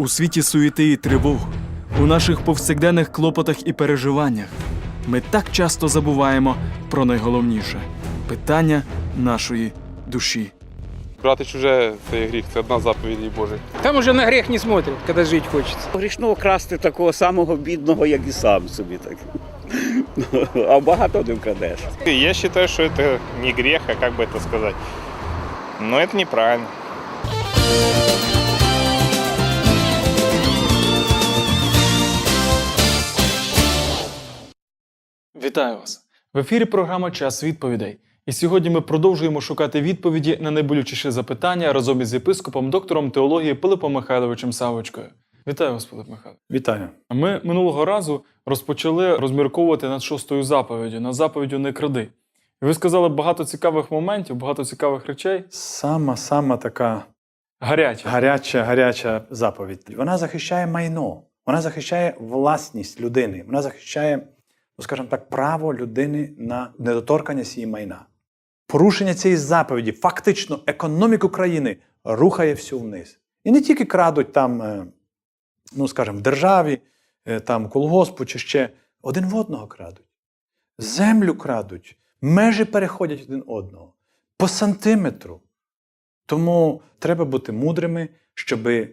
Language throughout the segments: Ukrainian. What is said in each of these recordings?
У світі суєти і тривог, у наших повсякденних клопотах і переживаннях ми так часто забуваємо про найголовніше питання нашої душі. Брати чуже це є гріх, це одна з заповідей Божих. Там уже на грех не смотрят, когда жить хочется. Грішно красти такого самого бідного, як і сам собі так. А багато не вкрадеш. Я считаю, что это не грех, а как бы это сказать. Но это неправильно. Вітаю вас! В ефірі програма Час відповідей. І сьогодні ми продовжуємо шукати відповіді на найболючіші запитання разом із єпископом, доктором теології Пилипом Михайловичем Савочкою. Вітаю вас, Пилип Михайлович. Вітаю. Ми минулого разу розпочали розмірковувати над шостою заповіддю, над заповіддю не кради. І ви сказали багато цікавих моментів, багато цікавих речей. Сама сама така Гаряче. гаряча, гаряча заповідь. Вона захищає майно, вона захищає власність людини, вона захищає, скажімо так, право людини на недоторканість її майна. Порушення цієї заповіді, фактично, економіку країни рухає всю вниз. І не тільки крадуть там, е, ну скажімо, в державі, е, там колгоспу чи ще один в одного крадуть. Землю крадуть, межі переходять один одного по сантиметру. Тому треба бути мудрими, щоб е,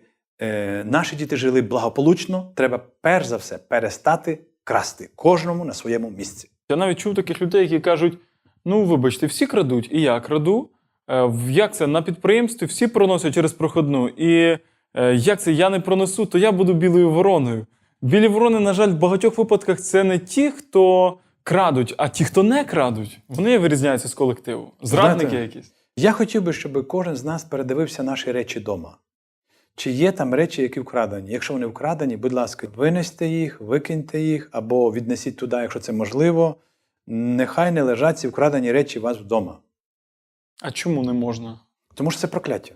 наші діти жили благополучно. Треба перш за все перестати красти кожному на своєму місці. Я навіть чув таких людей, які кажуть: ну, вибачте, всі крадуть, і я краду. Е, Як це на підприємстві всі проносять через проходну. І е, як це я не пронесу, то я буду білою вороною. Білі ворони, на жаль, в багатьох випадках це не ті, хто крадуть, а ті, хто не крадуть. Вони вирізняються з колективу. Зрадники Знаєте, якісь. Я хотів би, щоб кожен з нас передивився наші речі вдома. Чи є там речі, які вкрадені? Якщо вони вкрадені, будь ласка, винесьте їх, викиньте їх або віднесіть туди, якщо це можливо. Нехай не лежать ці вкрадені речі у вас вдома. А чому не можна? Тому що це прокляття.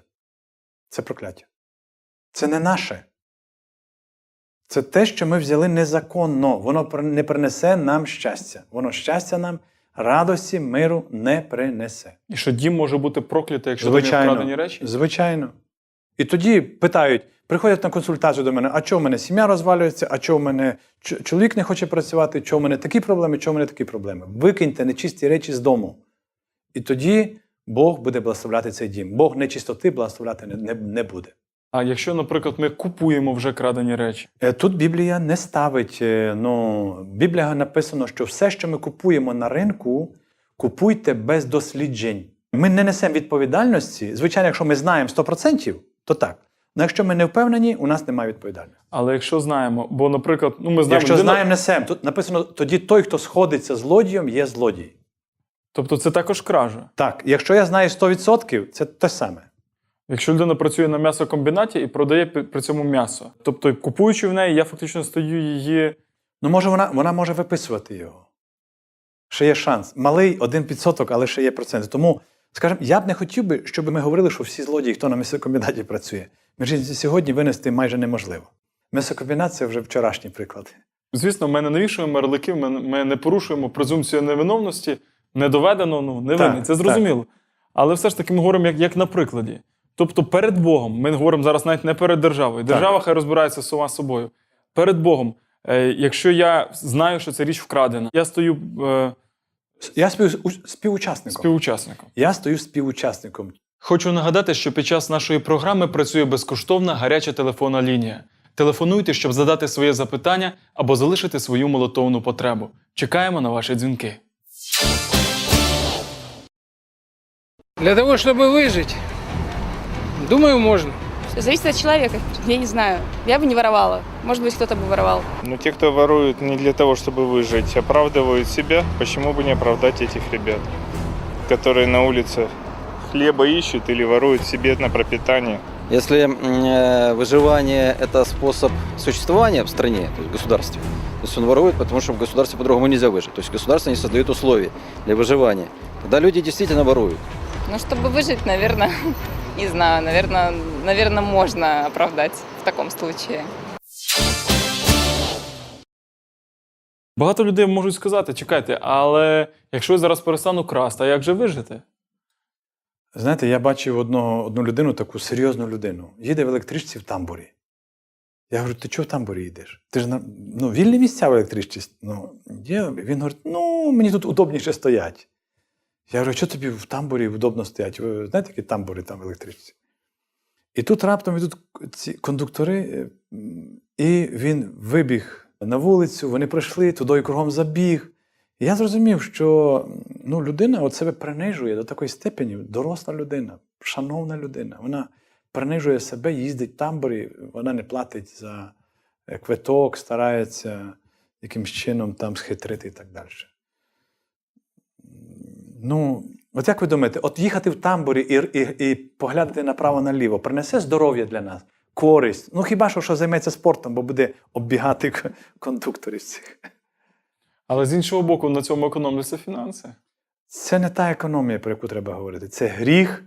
Це прокляття. Це не наше. Це те, що ми взяли незаконно. Воно не принесе нам щастя. Воно щастя нам, радості, миру не принесе. І що дім може бути проклятий, якщо там є вкрадені речі? Звичайно. І тоді питають, приходять на консультацію до мене, а чого в мене сім'я розвалюється, а чого в мене чоловік не хоче працювати, чого в мене такі проблеми, чого в мене такі проблеми. Викиньте нечисті речі з дому. І тоді Бог буде благословляти цей дім. Бог нечистоти благословляти не, не, буде. А якщо, наприклад, ми купуємо вже крадені речі, Е, Тут Біблія не ставить. е, Ну, Біблія написано, що все, що ми купуємо на ринку, купуйте без досліджень. Ми не несемо відповідальності. Звичайно, якщо ми знаємо 100%, то так. Але якщо ми не впевнені, у нас немає відповідальності. але якщо знаємо, бо, наприклад, ну ми знаємо, Якщо людина- знаємо, несемо. Тут написано, тоді той, хто сходиться злодієм, є злодій. тобто це також кража. Так, якщо я знаю 100%, це те саме. Якщо людина працює на м'ясокомбінаті і продає при цьому м'ясо, тобто купуючи в неї, я фактично стою її. Ну, може, вона, вона може виписувати його. Ще є шанс. Малий один відсоток, але ще є проценти. Тому, скажімо, я б не хотів би, щоб ми говорили, що всі злодії, хто на м'ясокомбінаті працює. Між сьогодні винести майже неможливо. М'ясокомбінат це вже вчорашній приклад. Звісно, ми не навішуємо ярлики, ми, ми не порушуємо презумпцію невиновності, не доведено, ну не Так, винний. Це зрозуміло. Але все ж таки ми говоримо як, як на прикладі. Тобто перед Богом, ми говоримо зараз навіть не перед державою. Держава хай розбирається сама собою. Перед Богом, е, якщо я знаю, що ця річ вкрадена, я стою е, Я спів, співучасником. співучасником. Я стою співучасником. Хочу нагадати, що під час нашої програми працює безкоштовна гаряча телефонна лінія. Телефонуйте, щоб задати своє запитання або залишити свою молитовну потребу. Чекаємо на ваші дзвінки. Для того, чтобы выжить, думаю, можно. Зависит от человека, я не знаю. Я бы не воровала. Может быть, кто-то бы воровал. Но те, кто воруют не для того, чтобы выжить, оправдывают себя, почему бы не оправдать этих ребят, которые на улице хлеба ищут или воруют себе на пропитание. Если э, выживание – это способ существования в стране, то есть в государстве, то есть он ворует, потому что в государстве по-другому нельзя выжить. То есть государство не создает условий для выживания. Тогда люди действительно воруют. Но чтобы выжить, наверное, не знаю, наверное, наверное, можно оправдать в таком случае. Багато людей можуть сказати: чекайте, але якщо я зараз перестану красти, а як же вижити? Знаєте, я бачив одного, одну людину, таку серйозну людину. Їде в електричці в тамбурі. Я говорю, ти чого в тамбурі йдеш? Ти ж на ну, вільні місця в електричці. Ну, є. Він говорить, ну, мені тут удобніше стоять. Я говорю, що тобі в тамбурі удобно стоять? Ви знаєте, які тамбури там електричці? І тут раптом йдуть ці кондуктори, е, і він вибіг на вулицю, вони прийшли, туди і кругом забіг. І я зрозумів, що ну, людина от себе принижує до такої степені, доросла людина, шановна людина. Вона принижує себе, їздить в тамбурі, вона не платить за е, квиток, старається якимсь чином там схитрити і так далі. Ну, от як ви думаєте, от їхати в тамбурі і, і, і поглядати направо-наліво принесе здоров'я для нас, користь. Ну хіба що, що займеться спортом, бо буде оббігати кондукторів цих. Але з іншого боку, на цьому економляться фінанси. Це не та економія, про яку треба говорити. Це гріх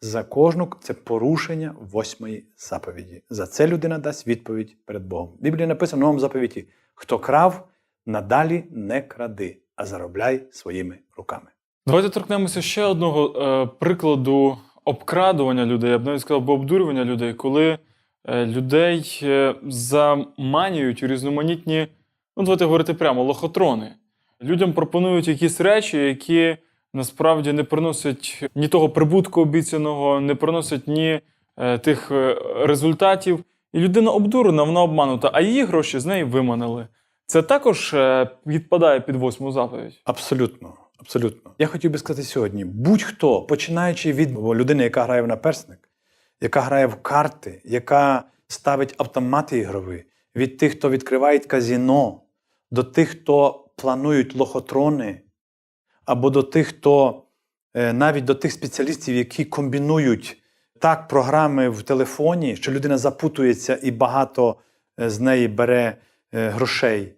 за кожну, це порушення восьмої заповіді. За це людина дасть відповідь перед Богом. В Біблії написано в новому заповіті: хто крав, надалі не кради, а заробляй своїми руками. Давайте торкнемося ще одного е, прикладу обкрадування людей, я б навіть сказав, бо обдурювання людей, коли е, людей е, заманюють у різноманітні, ну давайте говорити прямо, лохотрони. Людям пропонують якісь речі, які насправді не приносять ні того прибутку обіцяного, не приносять ні е, тих е, результатів. І людина обдурена, вона обманута, а її гроші з неї виманили. Це також е, підпадає під восьму заповідь. Абсолютно. Абсолютно. Я хотів би сказати сьогодні: будь-хто, починаючи від людини, яка грає в наперсник, яка грає в карти, яка ставить автомати ігрові, від тих, хто відкриває казіно, до тих, хто планують лохотрони, або до тих, хто е, навіть до тих спеціалістів, які комбінують так програми в телефоні, що людина запутується і багато е, з неї бере е, грошей.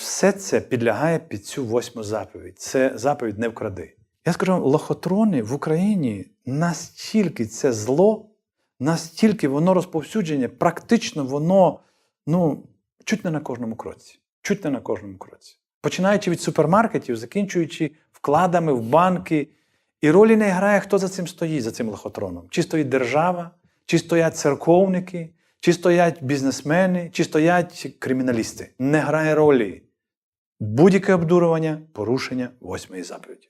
Все це підлягає під цю восьму заповідь. Це заповідь не вкради. Я скажу лохотрони в Україні настільки це зло, настільки воно розповсюджене, практично воно ну, чуть не на кожному кроці. Чуть не на кожному кроці. Починаючи від супермаркетів, закінчуючи вкладами в банки. І ролі не грає, хто за цим стоїть, за цим лохотроном. Чи стоїть держава, чи стоять церковники, чи стоять бізнесмени, чи стоять криміналісти. Не грає ролі. Будь-яке обдурювання порушення восьмої заповіді.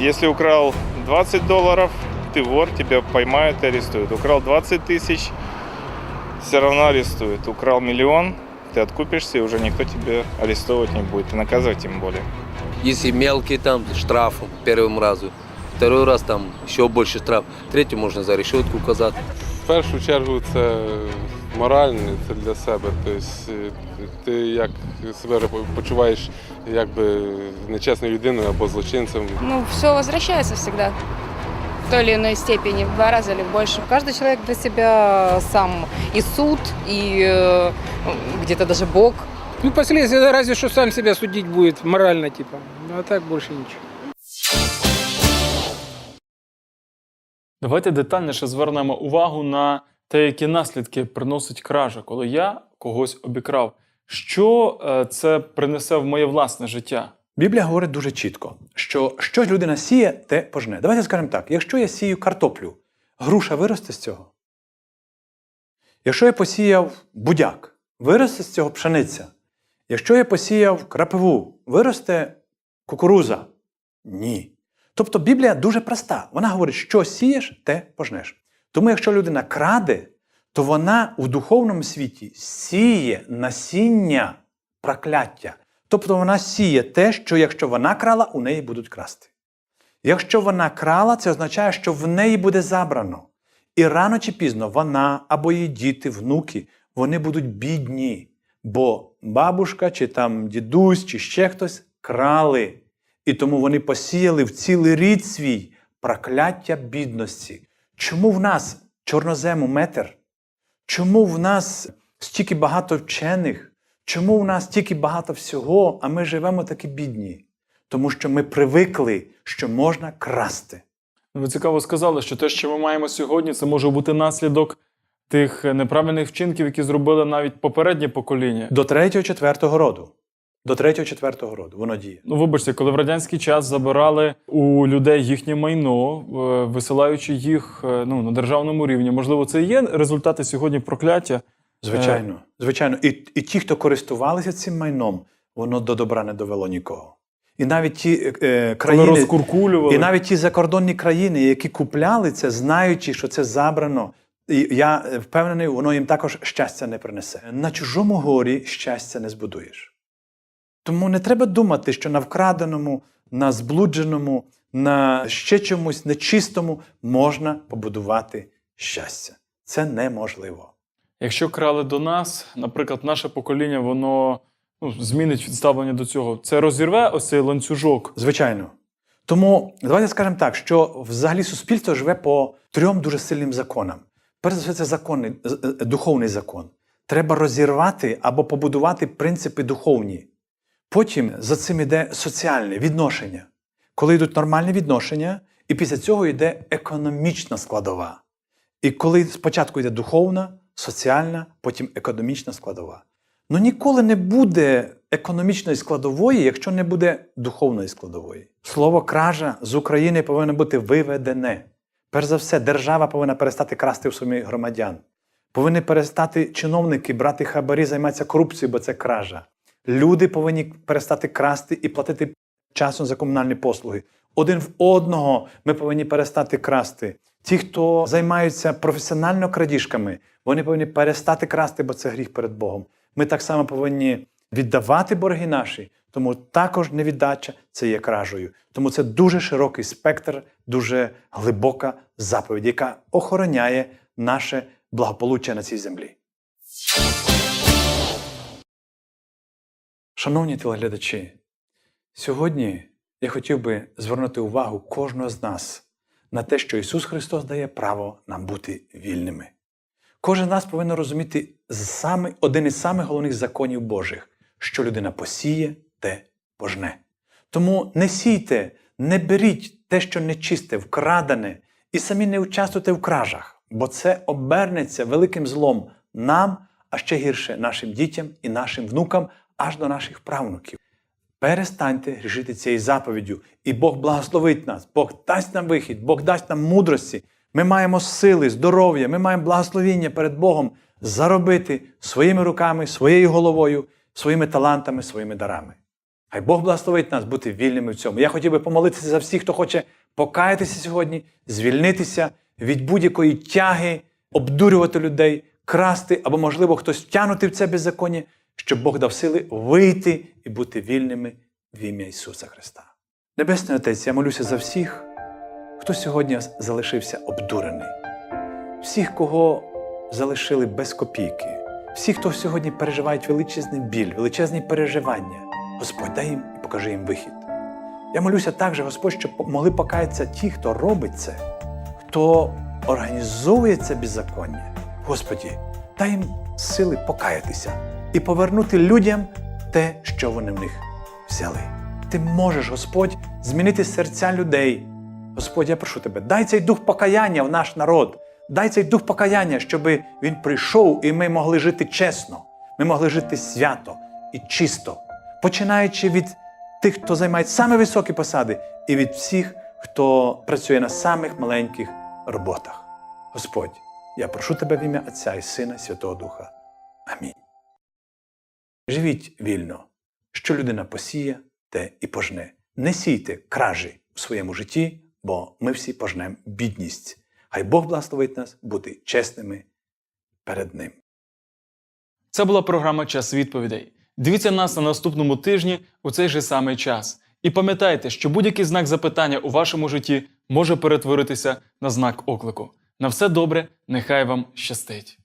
Если украл 20 долларов, ты вор, тебя поймают и арестуют. Украл 20 тысяч, все равно арестуют. Украл миллион, ты откупишься, и уже никто тебя арестовывать не будет, и наказывать тем более. Если мелкий там штраф первым разу, второй раз там еще больше штраф, третий можно за решетку указать. В першу чергу це моральне, це для себе. Тобто е, ти як себе почуваєш якби нечесною людиною або злочинцем. Ну, все возвращается всегда. В той или иной степени, в два раза или больше. Каждый человек для себя сам и суд, и э, где-то даже Бог. Ну, последствия разве что сам себя судить будет морально, типа. А так больше ничего. Давайте детальніше звернемо увагу на те, які наслідки приносить кража, коли я когось обікрав. Що е, це принесе в моє власне життя? Біблія говорить дуже чітко, що що людина сіє, те пожне. Давайте скажемо так: якщо я сію картоплю, груша виросте з цього. Якщо я посіяв будяк, виросте з цього пшениця. Якщо я посіяв крапиву, виросте кукуруза? Ні. Тобто Біблія дуже проста. Вона говорить, що сієш, те пожнеш. Тому якщо людина краде, то вона у духовному світі сіє насіння прокляття. Тобто вона сіє те, що якщо вона крала, у неї будуть красти. Якщо вона крала, це означає, що в неї буде забрано. І рано чи пізно вона або її діти, внуки, вони будуть бідні, бо бабушка, чи там дідусь, чи ще хтось крали. І тому вони посіяли в цілий рід свій прокляття бідності. Чому в нас чорнозему метр? Чому в нас стільки багато вчених? Чому в нас стільки багато всього, а ми живемо такі бідні? Тому що ми привикли, що можна красти. Ви цікаво сказали, що те, що ми маємо сьогодні, це може бути наслідок тих неправильних вчинків, які зробили навіть попереднє покоління. До третього, четвертого роду. До третього, четвертого роду воно діє. Ну, вибачте, коли в радянський час забирали у людей їхнє майно, е, висилаючи їх е, ну, на державному рівні, можливо, це і є результати сьогодні прокляття. Звичайно, звичайно. І, і ті, хто користувалися цим майном, воно до добра не довело нікого. І навіть ті е, е, Коли країни, розкуркулювали. і навіть ті закордонні країни, які купляли це, знаючи, що це забрано. І я е, впевнений, воно їм також щастя не принесе. На чужому горі щастя не збудуєш. Тому не треба думати, що на вкраденому, на зблудженому, на ще чомусь нечистому можна побудувати щастя. Це неможливо. Якщо крали до нас, наприклад, наше покоління, воно ну, змінить відставлення до цього. Це розірве ось цей ланцюжок. Звичайно. Тому давайте скажемо так, що взагалі суспільство живе по трьом дуже сильним законам. Перш за все, це законний, е, духовний закон. Треба розірвати або побудувати принципи духовні. Потім за цим йде соціальне відношення. Коли йдуть нормальні відношення, і після цього йде економічна складова. І коли спочатку йде духовна, соціальна, потім економічна складова. Ну ніколи не буде економічної складової, якщо не буде духовної складової. Слово кража з України повинно бути виведене. Перш за все, держава повинна перестати красти у своїх громадян. Повинні перестати чиновники брати хабарі, займатися корупцією, бо це кража. Люди повинні перестати красти і платити часом за комунальні послуги. Один в одного ми повинні перестати красти. Ті, хто займаються професіонально крадіжками, вони повинні перестати красти, бо це гріх перед Богом. Ми так само повинні віддавати борги наші, тому також невіддача це є кражею. Тому це дуже широкий спектр, дуже глибока заповідь, яка охороняє наше благополуччя на цій землі. Шановні телеглядачі, сьогодні я хотів би звернути увагу кожного з нас на те, що Ісус Христос дає право нам бути вільними. Кожен з нас повинен розуміти один із самих головних законів Божих, що людина посіє, те пожне. Тому не сійте, не беріть те, що нечисте, вкрадене, і самі не участвуйте в кражах, бо це обернеться великим злом нам, а ще гірше нашим дітям і нашим внукам, аж до наших правнуків. Перестаньте грішити цією заповіддю, і Бог благословить нас, Бог дасть нам вихід, Бог дасть нам мудрості. Ми маємо сили, здоров'я, ми маємо благословіння перед Богом заробити своїми руками, своєю головою, своїми талантами, своїми дарами. Хай Бог благословить нас бути вільними в цьому. Я хотів би помолитися за всіх, хто хоче покаятися сьогодні, звільнитися від будь-якої тяги, обдурювати людей, красти або, можливо, хтось втягнути в це беззаконня, щоб Бог дав сили вийти і бути вільними в ім'я Ісуса Христа. Небесний Отець, я молюся за всіх, хто сьогодні залишився обдурений, всіх, кого залишили без копійки, всіх, хто сьогодні переживають величезний біль, величезні переживання. Господь, дай їм і покажи їм вихід. Я молюся також, Господь, щоб могли покаятися ті, хто робить це, хто організовує це беззаконня. Господі, дай їм сили покаятися і повернути людям те, що вони в них взяли. Ти можеш, Господь, змінити серця людей. Господь, я прошу тебе, дай цей дух покаяння в наш народ, дай цей дух покаяння, щоб він прийшов і ми могли жити чесно, ми могли жити свято і чисто, починаючи від тих, хто займає саме високі посади, і від всіх, хто працює на самих маленьких роботах. Господь, я прошу тебе в ім'я Отця і Сина, і Святого Духа. Амінь. Живіть вільно, що людина посіє, те і пожне. Не сійте кражі у своєму житті, бо ми всі пожнемо бідність. Хай Бог благословить нас бути чесними перед Ним. Це була програма Час відповідей. Дивіться нас на наступному тижні у цей же самий час. І пам'ятайте, що будь-який знак запитання у вашому житті може перетворитися на знак оклику. На все добре, нехай вам щастить.